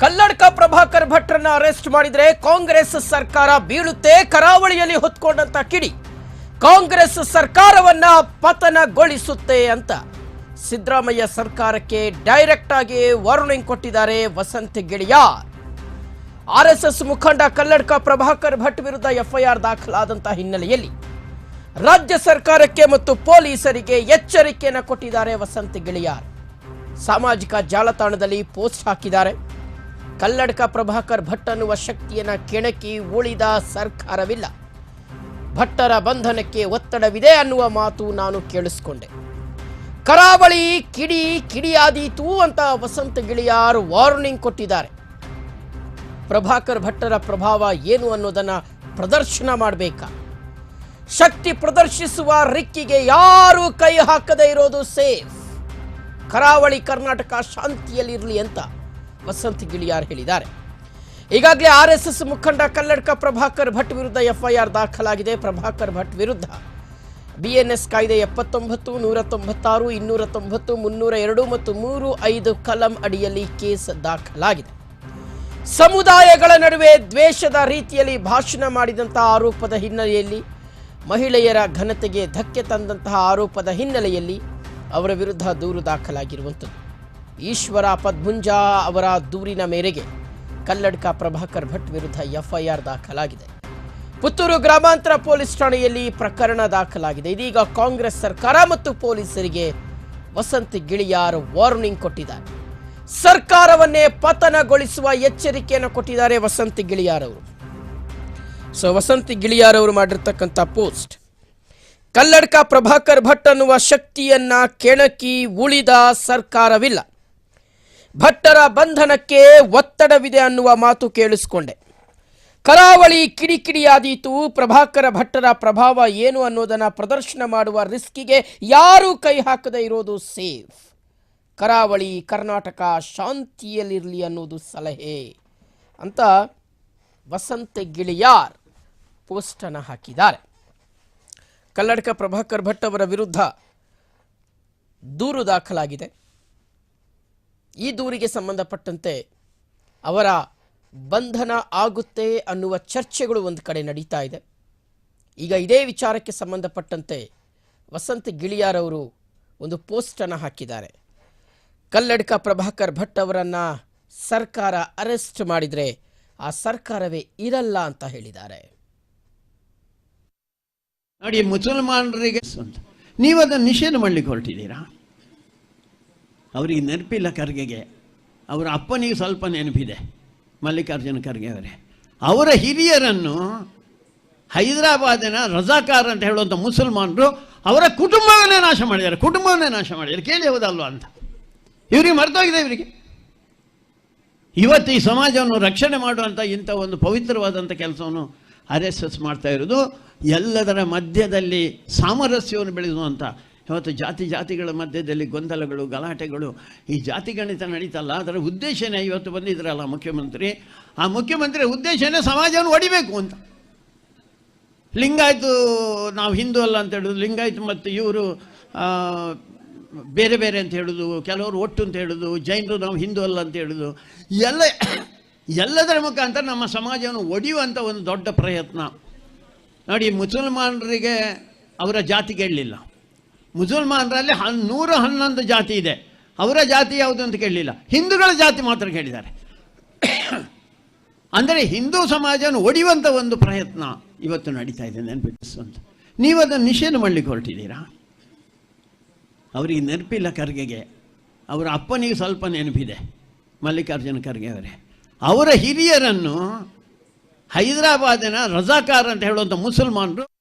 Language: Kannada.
ಕಲ್ಲಡ್ಕ ಪ್ರಭಾಕರ್ ಭಟ್ರನ್ನ ಅರೆಸ್ಟ್ ಮಾಡಿದ್ರೆ ಕಾಂಗ್ರೆಸ್ ಸರ್ಕಾರ ಬೀಳುತ್ತೆ, ಕರಾವಳಿಯಲ್ಲಿ ಹೊತ್ಕೊಂಡಂತ ಕಿಡಿ. ಕಾಂಗ್ರೆಸ್ ಸರ್ಕಾರವನ್ನ ಪತನಗೊಳಿಸುತ್ತೆ ಅಂತ. ಸಿದ್ದರಾಮಯ್ಯ ಸರ್ಕಾರಕ್ಕೆ ಡೈರೆಕ್ಟ್ ಆಗಿ ವಾರ್ನಿಂಗ್ ಕೊಟ್ಟಿದ್ದಾರೆ ವಸಂತ ಎಸ್ ಎಸ್ ಮುಖಂಡ ಕಲ್ಲಡ್ಕ ಪ್ರಭಾಕರ್ ಭಟ್ ವಿರುದ್ಧ ಎಫ್ಐಆರ್ ದಾಖಲಾದಂತಹ ಹಿನ್ನೆಲೆಯಲ್ಲಿ ರಾಜ್ಯ ಸರ್ಕಾರಕ್ಕೆ ಮತ್ತು ಪೊಲೀಸರಿಗೆ ಎಚ್ಚರಿಕೆಯನ್ನು ಕೊಟ್ಟಿದ್ದಾರೆ ವಸಂತ ಗಿಳಿಯಾರ್ ಸಾಮಾಜಿಕ ಜಾಲತಾಣದಲ್ಲಿ ಪೋಸ್ಟ್ ಹಾಕಿದ್ದಾರೆ. ಕಲ್ಲಡ್ಕ ಪ್ರಭಾಕರ್ ಭಟ್ ಅನ್ನುವ ಶಕ್ತಿಯನ್ನು ಕೆಣಕಿ ಉಳಿದ ಸರ್ಕಾರವಿಲ್ಲ. ಭಟ್ಟರ ಬಂಧನಕ್ಕೆ ಒತ್ತಡವಿದೆ ಅನ್ನುವ ಮಾತು ನಾನು ಕೇಳಿಸ್ಕೊಂಡೆ. ಕರಾವಳಿ ಕಿಡಿ ಕಿಡಿಯಾದೀತು ಅಂತ ವಸಂತ ಗಿಳಿಯಾರ್ ವಾರ್ನಿಂಗ್ ಕೊಟ್ಟಿದ್ದಾರೆ. ಪ್ರಭಾಕರ್ ಭಟ್ಟರ ಪ್ರಭಾವ ಏನು ಅನ್ನೋದನ್ನು ಪ್ರದರ್ಶನ ಮಾಡಬೇಕಾ? ಶಕ್ತಿ ಪ್ರದರ್ಶಿಸುವ ರಿಕ್ಕಿಗೆ ಯಾರು ಕೈ ಹಾಕದೇ ಇರೋದು ಸೇಫ್? ಕರಾವಳಿ ಕರ್ನಾಟಕ ಶಾಂತಿಯಲ್ಲಿರಲಿ ಅಂತ. ವಸಂತ್ ಗಿಳಿಯಾರ್ ಹೇಳಿದ್ದಾರೆ. ಈಗಾಗಲೇ ಆರ್ ಎಸ್ ಎಸ್ ಮುಖಂಡ ಕಲ್ಲಡ್ಕ ಪ್ರಭಾಕರ್ ಭಟ್ ವಿರುದ್ಧ ಎಫ್ಐಆರ್ ದಾಖಲಾಗಿದೆ. ಪ್ರಭಾಕರ್ ಭಟ್ ವಿರುದ್ಧ ಬಿಎನ್ಎಸ್ ಕಾಯ್ದೆ ಎಪ್ಪತ್ತೊಂಬತ್ತು ನೂರ ತೊಂಬತ್ತಾರು ಇನ್ನೂರ ತೊಂಬತ್ತು ಮುನ್ನೂರ ಎರಡು ಮತ್ತು ಮೂರು ಐದು ಕಲಂ ಅಡಿಯಲ್ಲಿ ಕೇಸ್ ದಾಖಲಾಗಿದೆ. ಸಮುದಾಯಗಳ ನಡುವೆ ದ್ವೇಷದ ರೀತಿಯಲ್ಲಿ ಭಾಷಣ ಮಾಡಿದಂತಹ ಆರೋಪದ ಹಿನ್ನೆಲೆಯಲ್ಲಿ ಮಹಿಳೆಯರ ಘನತೆಗೆ ಧಕ್ಕೆ ತಂದಂತಹ ಆರೋಪದ ಹಿನ್ನೆಲೆಯಲ್ಲಿ ಅವರ ವಿರುದ್ಧ ದೂರು ದಾಖಲಾಗಿರುವಂಥದ್ದು. ಈಶ್ವರ ಪದ್ಮುಂಜಾ ಅವರ ದೂರಿನ ಮೇರೆಗೆ ಕಲ್ಲಡ್ಕ ಪ್ರಭಾಕರ್ ಭಟ್ ವಿರುದ್ಧ ಎಫ್ಐಆರ್ ದಾಖಲಾಗಿದೆ. ಪುತ್ತೂರು ಗ್ರಾಮಾಂತರ ಪೊಲೀಸ್ ಠಾಣೆಯಲ್ಲಿ ಪ್ರಕರಣ ದಾಖಲಾಗಿದೆ. ಇದೀಗ ಕಾಂಗ್ರೆಸ್ ಸರ್ಕಾರ ಮತ್ತು ಪೊಲೀಸರಿಗೆ ವಸಂತ್ ಗಿಳಿಯಾರ್ ವಾರ್ನಿಂಗ್ ಕೊಟ್ಟಿದ್ದಾರೆ. ಸರ್ಕಾರವನ್ನೇ ಪತನಗೊಳಿಸುವ ಎಚ್ಚರಿಕೆಯನ್ನು ಕೊಟ್ಟಿದ್ದಾರೆ ವಸಂತ್ ಗಿಳಿಯಾರ್ ಅವರು. ಸೊ, ವಸಂತ್ ಗಿಳಿಯಾರ್ ಅವರು ಮಾಡಿರ್ತಕ್ಕಂಥ ಪೋಸ್ಟ್. ಕಲ್ಲಡ್ಕ ಪ್ರಭಾಕರ್ ಭಟ್ ಅನ್ನುವ ಶಕ್ತಿಯನ್ನ ಕೆಣಕಿ ಉಳಿದ ಸರ್ಕಾರವಿಲ್ಲ. ಭಟ್ಟರ ಬಂಧನಕ್ಕೆ ಒತ್ತಡವಿದೆ ಅನ್ನುವ ಮಾತು ಕೇಳಿಸ್ಕೊಂಡೆ. ಕರಾವಳಿ ಕಿಡಿಕಿಡಿಯಾದೀತು, ಪ್ರಭಾಕರ ಭಟ್ಟರ ಪ್ರಭಾವ ಏನು ಅನ್ನೋದನ್ನು ಪ್ರದರ್ಶನ ಮಾಡುವ ರಿಸ್ಕಿಗೆ ಯಾರೂ ಕೈ ಹಾಕದೇ ಇರೋದು ಸೇಫ್. ಕರಾವಳಿ ಕರ್ನಾಟಕ ಶಾಂತಿಯಲ್ಲಿರಲಿ ಅನ್ನೋದು ಸಲಹೆ. ಅಂತ ವಸಂತ ಗಿಳಿಯಾರ್ ಪೋಸ್ಟನ್ನು ಹಾಕಿದ್ದಾರೆ. ಕಲ್ಲಡ್ಕ ಪ್ರಭಾಕರ್ ಭಟ್ ಅವರ ವಿರುದ್ಧ ದೂರು ದಾಖಲಾಗಿದೆ. ಈ ದೂರಿಗೆ ಸಂಬಂಧಪಟ್ಟಂತೆ ಅವರ ಬಂಧನ ಆಗುತ್ತೆ ಅನ್ನುವ ಚರ್ಚೆಗಳು ಒಂದು ಕಡೆ ನಡೀತಾ ಇದೆ. ಈಗ ಇದೇ ವಿಚಾರಕ್ಕೆ ಸಂಬಂಧಪಟ್ಟಂತೆ ವಸಂತ ಗಿಳಿಯಾರ್ ಅವರು ಒಂದು ಪೋಸ್ಟನ್ನು ಹಾಕಿದ್ದಾರೆ. ಕಲ್ಲಡ್ಕ ಪ್ರಭಾಕರ್ ಭಟ್ ಅವರನ್ನು ಸರ್ಕಾರ ಅರೆಸ್ಟ್ ಮಾಡಿದರೆ ಆ ಸರ್ಕಾರವೇ ಇರಲ್ಲ ಅಂತ ಹೇಳಿದ್ದಾರೆ. ನೋಡಿ ಮುಸಲ್ಮಾನರಿಗೆ ನೀವು ಅದನ್ನು ನಿಷೇಧ ಮಾಡಲಿಕ್ಕೆ ಹೊರಟಿದ್ದೀರಾ? ಅವರಿಗೆ ನೆನಪಿಲ್ಲ ಖರ್ಗೆಗೆ. ಅವರ ಅಪ್ಪನಿಗೆ ಸ್ವಲ್ಪ ನೆನಪಿದೆ, ಮಲ್ಲಿಕಾರ್ಜುನ ಖರ್ಗೆ ಅವರೇ. ಅವರ ಹಿರಿಯರನ್ನು ಹೈದರಾಬಾದಿನ ರಜಾಕಾರ್ ಅಂತ ಹೇಳುವಂಥ ಮುಸಲ್ಮಾನರು ಅವರ ಕುಟುಂಬವನ್ನೇ ನಾಶ ಮಾಡಿದ್ದಾರೆ, ಕುಟುಂಬವನ್ನೇ ನಾಶ ಮಾಡಿದ್ದಾರೆ. ಕೇಳಿ ಹೌದಲ್ವಾ ಅಂತ. ಇವರಿಗೆ ಮರೆತೋಗಿದೆ ಇವರಿಗೆ. ಇವತ್ತು ಈ ಸಮಾಜವನ್ನು ರಕ್ಷಣೆ ಮಾಡುವಂಥ ಇಂಥ ಒಂದು ಪವಿತ್ರವಾದಂಥ ಕೆಲಸವನ್ನು ಆರ್ ಎಸ್ ಎಸ್ ಮಾಡ್ತಾ ಇರೋದು ಎಲ್ಲದರ ಮಧ್ಯದಲ್ಲಿ ಸಾಮರಸ್ಯವನ್ನು ಬೆಳೆಸುವಂಥ ಇವತ್ತು ಜಾತಿ ಜಾತಿಗಳ ಮಧ್ಯದಲ್ಲಿ ಗೊಂದಲಗಳು, ಗಲಾಟೆಗಳು, ಈ ಜಾತಿ ಗಣಿತ ನಡೀತಲ್ಲ, ಅದರ ಉದ್ದೇಶನೇ ಇವತ್ತು ಬಂದಿದ್ರಲ್ಲ ಮುಖ್ಯಮಂತ್ರಿ. ಆ ಮುಖ್ಯಮಂತ್ರಿ ಉದ್ದೇಶನೇ ಸಮಾಜವನ್ನು ಹೊಡಿಬೇಕು ಅಂತ. ಲಿಂಗಾಯತು, ನಾವು ಹಿಂದೂ ಅಲ್ಲ ಅಂತ ಹೇಳೋದು, ಲಿಂಗಾಯತು ಮತ್ತು ಇವರು ಬೇರೆ ಬೇರೆ ಅಂತ ಹೇಳೋದು, ಕೆಲವರು ಒಟ್ಟು ಅಂತ ಹೇಳೋದು, ಜೈನರು ನಾವು ಹಿಂದೂ ಅಲ್ಲ ಅಂತ ಹೇಳೋದು. ಎಲ್ಲ, ಎಲ್ಲದರ ಮುಖಾಂತರ ನಮ್ಮ ಸಮಾಜವನ್ನು ಒಡೆಯುವಂಥ ಒಂದು ದೊಡ್ಡ ಪ್ರಯತ್ನ. ನೋಡಿ, ಮುಸಲ್ಮಾನರಿಗೆ ಅವರ ಜಾತಿ ಕೇಳಲಿಲ್ಲ. ಮುಸಲ್ಮಾನರಲ್ಲಿ ಹನ್ ನೂರ ಹನ್ನೊಂದು ಜಾತಿ ಇದೆ. ಅವರ ಜಾತಿ ಯಾವುದು ಅಂತ ಕೇಳಲಿಲ್ಲ. ಹಿಂದೂಗಳ ಜಾತಿ ಮಾತ್ರ ಕೇಳಿದ್ದಾರೆ. ಅಂದರೆ ಹಿಂದೂ ಸಮಾಜವನ್ನು ಒಡೆಯುವಂಥ ಒಂದು ಪ್ರಯತ್ನ ಇವತ್ತು ನಡೀತಾ ಇದೆ ನೆನಪಿಸುವಂತ ನೀವು ಅದನ್ನು ನಿಷೇಧ ಮಾಡಲಿಕ್ಕೆ ಹೊರಟಿದ್ದೀರಾ? ಅವರಿಗೆ ನೆನಪಿಲ್ಲ ಖರ್ಗೆಗೆ. ಅವರ ಅಪ್ಪನಿಗೆ ಸ್ವಲ್ಪ ನೆನಪಿದೆ. ಮಲ್ಲಿಕಾರ್ಜುನ ಖರ್ಗೆ ಅವರೇ. ಅವರ ಹಿರಿಯರನ್ನು ಹೈದರಾಬಾದಿನ ರಜಾಕಾರ್ ಅಂತ ಹೇಳುವಂಥ ಮುಸಲ್ಮಾನರು